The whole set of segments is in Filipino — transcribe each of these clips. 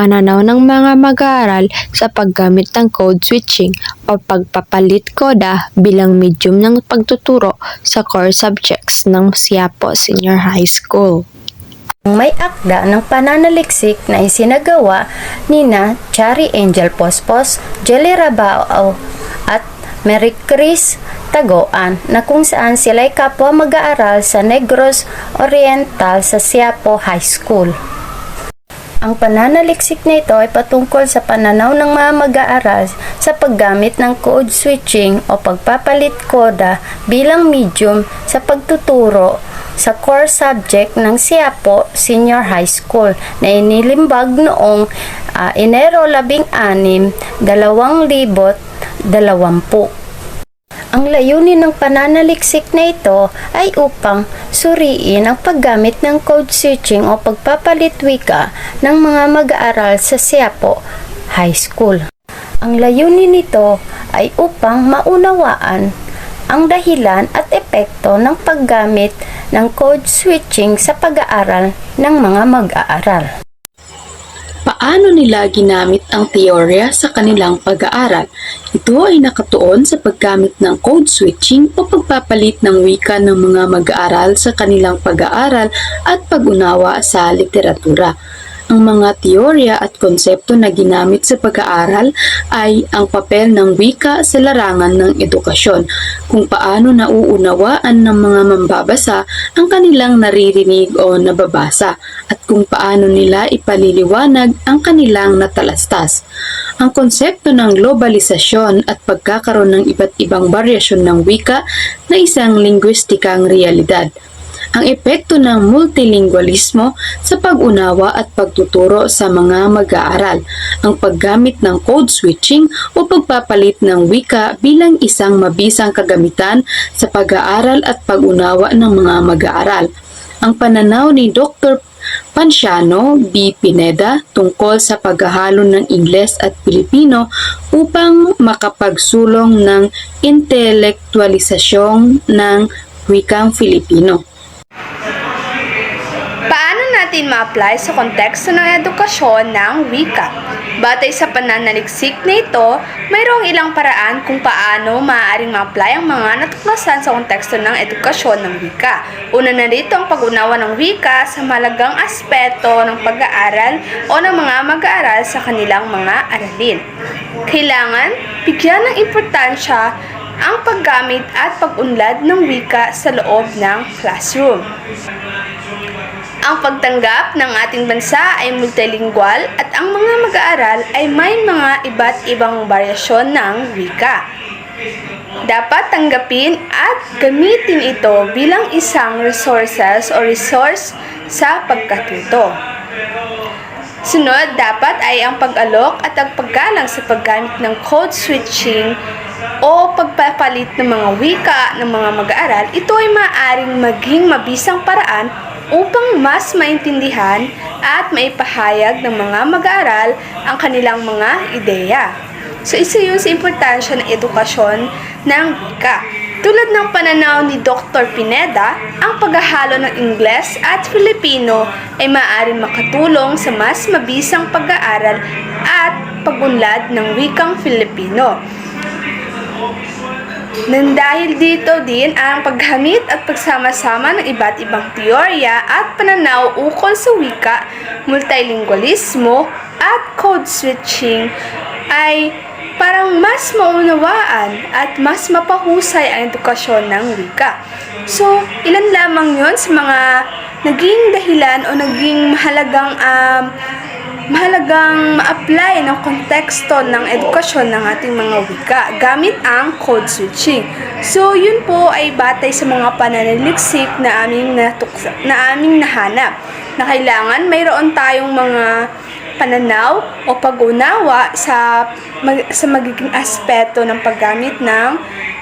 pananaw ng mga mag-aaral sa paggamit ng code switching o pagpapalit koda bilang medium ng pagtuturo sa core subjects ng Siapo Senior High School. May akda ng pananaliksik na isinagawa ni na Chari Angel Pospos, Jelly Rabao at Mary Chris Tagoan na kung saan sila'y kapwa mag-aaral sa Negros Oriental sa Siapo High School. Ang pananaliksik na ito ay patungkol sa pananaw ng mga mag-aaral sa paggamit ng code switching o pagpapalit koda bilang medium sa pagtuturo sa core subject ng Siapo Senior High School na inilimbag noong ah, Enero 16, 2020. Ang layunin ng pananaliksik na ito ay upang suriin ang paggamit ng code switching o pagpapalit wika ng mga mag-aaral sa Siapo High School. Ang layunin nito ay upang maunawaan ang dahilan at epekto ng paggamit ng code switching sa pag-aaral ng mga mag-aaral. Paano nila ginamit ang teorya sa kanilang pag-aaral? Ito ay nakatuon sa paggamit ng code switching o pagpapalit ng wika ng mga mag-aaral sa kanilang pag-aaral at pag-unawa sa literatura. Ang mga teorya at konsepto na ginamit sa pag-aaral ay ang papel ng wika sa larangan ng edukasyon, kung paano nauunawaan ng mga mambabasa ang kanilang naririnig o nababasa, at kung paano nila ipaliliwanag ang kanilang natalastas. Ang konsepto ng globalisasyon at pagkakaroon ng iba't ibang baryasyon ng wika na isang lingwistikang realidad ang epekto ng multilingualismo sa pag-unawa at pagtuturo sa mga mag-aaral, ang paggamit ng code switching o pagpapalit ng wika bilang isang mabisang kagamitan sa pag-aaral at pag-unawa ng mga mag-aaral. Ang pananaw ni Dr. Panciano B. Pineda tungkol sa paghahalo ng Ingles at Pilipino upang makapagsulong ng intelektualisasyon ng wikang Filipino. Natin ma-apply sa konteksto ng edukasyon ng wika? Batay sa pananaliksik na ito, mayroong ilang paraan kung paano maaaring ma-apply ang mga natuklasan sa konteksto ng edukasyon ng wika. Una na rito ang pag-unawa ng wika sa malagang aspeto ng pag-aaral o ng mga mag-aaral sa kanilang mga aralin. Kailangan bigyan ng importansya ang paggamit at pag-unlad ng wika sa loob ng classroom. Ang pagtanggap ng ating bansa ay multilingual at ang mga mag-aaral ay may mga iba't ibang variasyon ng wika. Dapat tanggapin at gamitin ito bilang isang resources o resource sa pagkatuto. Sunod, dapat ay ang pag-alok at ang paggalang sa paggamit ng code switching o pagpapalit ng mga wika ng mga mag-aaral. Ito ay maaaring maging mabisang paraan upang mas maintindihan at maipahayag ng mga mag-aaral ang kanilang mga ideya. So, isa yun sa importansya ng edukasyon ng wika. Tulad ng pananaw ni Dr. Pineda, ang paghahalo ng Ingles at Filipino ay maaaring makatulong sa mas mabisang pag-aaral at pagunlad ng wikang Filipino. Nang dahil dito din ang paggamit at pagsama-sama ng iba't ibang teorya at pananaw ukol sa wika, multilingualismo at code switching ay parang mas maunawaan at mas mapahusay ang edukasyon ng wika. So, ilan lamang yon sa mga naging dahilan o naging mahalagang um, mahalagang ma-apply ng konteksto ng edukasyon ng ating mga wika gamit ang code switching. So, yun po ay batay sa mga pananaliksik na aming, natuksa, na aming nahanap na kailangan mayroon tayong mga pananaw o pag-unawa sa mag, sa magiging aspeto ng paggamit ng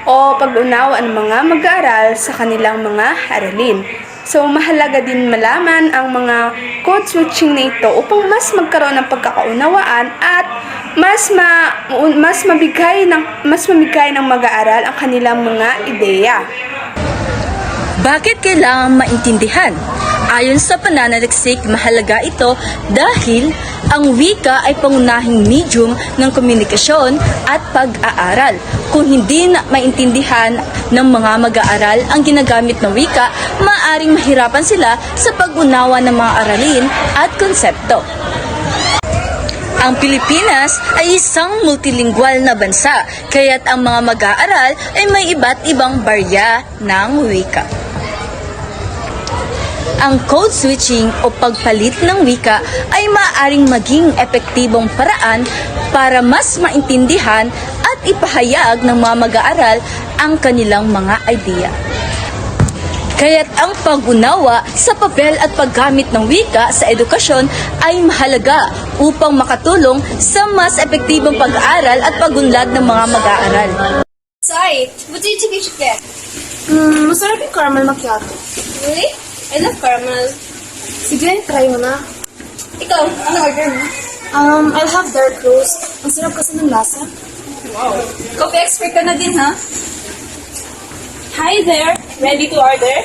o pag-unawa ng mga mag-aaral sa kanilang mga aralin. So, mahalaga din malaman ang mga code switching na ito upang mas magkaroon ng pagkakaunawaan at mas ma mas mabigay ng mas mamigay ng mag-aaral ang kanilang mga ideya. Bakit kailangan maintindihan Ayon sa pananaliksik, mahalaga ito dahil ang wika ay pangunahing medium ng komunikasyon at pag-aaral. Kung hindi na maintindihan ng mga mag-aaral ang ginagamit na wika, maaring mahirapan sila sa pag-unawa ng mga aralin at konsepto. Ang Pilipinas ay isang multilingual na bansa, kaya't ang mga mag-aaral ay may iba't ibang barya ng wika. Ang code switching o pagpalit ng wika ay maaaring maging epektibong paraan para mas maintindihan at ipahayag ng mga mag-aaral ang kanilang mga idea. Kaya't ang pag-unawa sa papel at paggamit ng wika sa edukasyon ay mahalaga upang makatulong sa mas epektibong pag-aaral at pagunlad ng mga mag-aaral. Side, what did you get? Hmm, masarap yung caramel macchiato. Really? I love caramel. Sige, try mo na. Ikaw, ano order mo? Um, I'll have dark roast. Ang sarap kasi ng lasa. Coffee expert ka na din, ha? Hi there. Ready to order?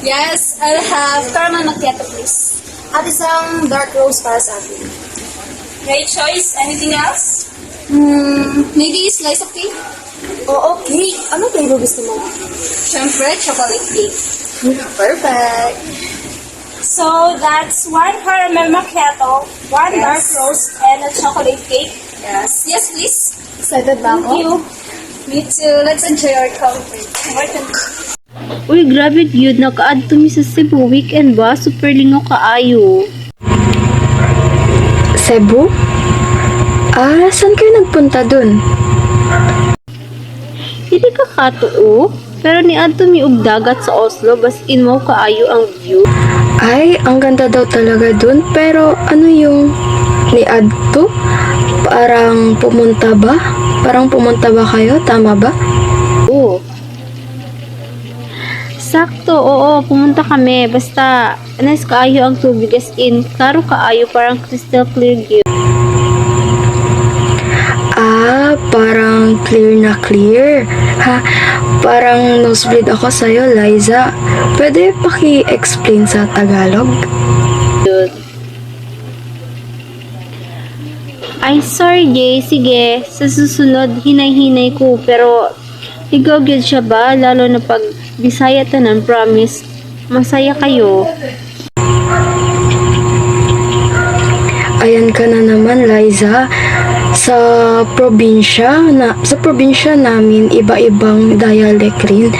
Yes, I'll have caramel macchiato, please. At isang dark roast para sa akin. Great choice. Anything else? Hmm, Maybe slice of cake? oo, cake. Ano flavor gusto mo? Siyempre, chocolate cake. Perfect. So, that's one caramel macchiato, one dark roast, and a chocolate cake. Yes. Yes, please. Excited ba Thank ako? you. Me too. Let's enjoy our coffee. Welcome. Uy, grabe yun. Naka-add to me sa Cebu. Weekend ba? Super lingo kaayo. Cebu? Ah, saan kayo nagpunta dun? Hindi ka katuo. Pero ni add to me og dagat sa Oslo. Bas in mo kaayo ang view. Ay, ang ganda daw talaga dun. Pero ano yung ni Adto? Parang pumunta ba? Parang pumunta ba kayo? Tama ba? Oo. Sakto, oo, pumunta kami. Basta, nice kaayo ang tubig as in, klaro kaayo, parang crystal clear gyud. Ah, parang clear na clear. Ha, parang nosebleed ako sa'yo, Liza. Pwede paki-explain sa Tagalog? Ay, sorry, Jay. Sige, sa susunod, hinay-hinay ko. Pero, ikaw gyud siya ba? Lalo na pag Bisaya tanan, promise. Masaya kayo. Ayan ka na naman, Liza. Sa probinsya, na, sa probinsya namin, iba-ibang dialect rin.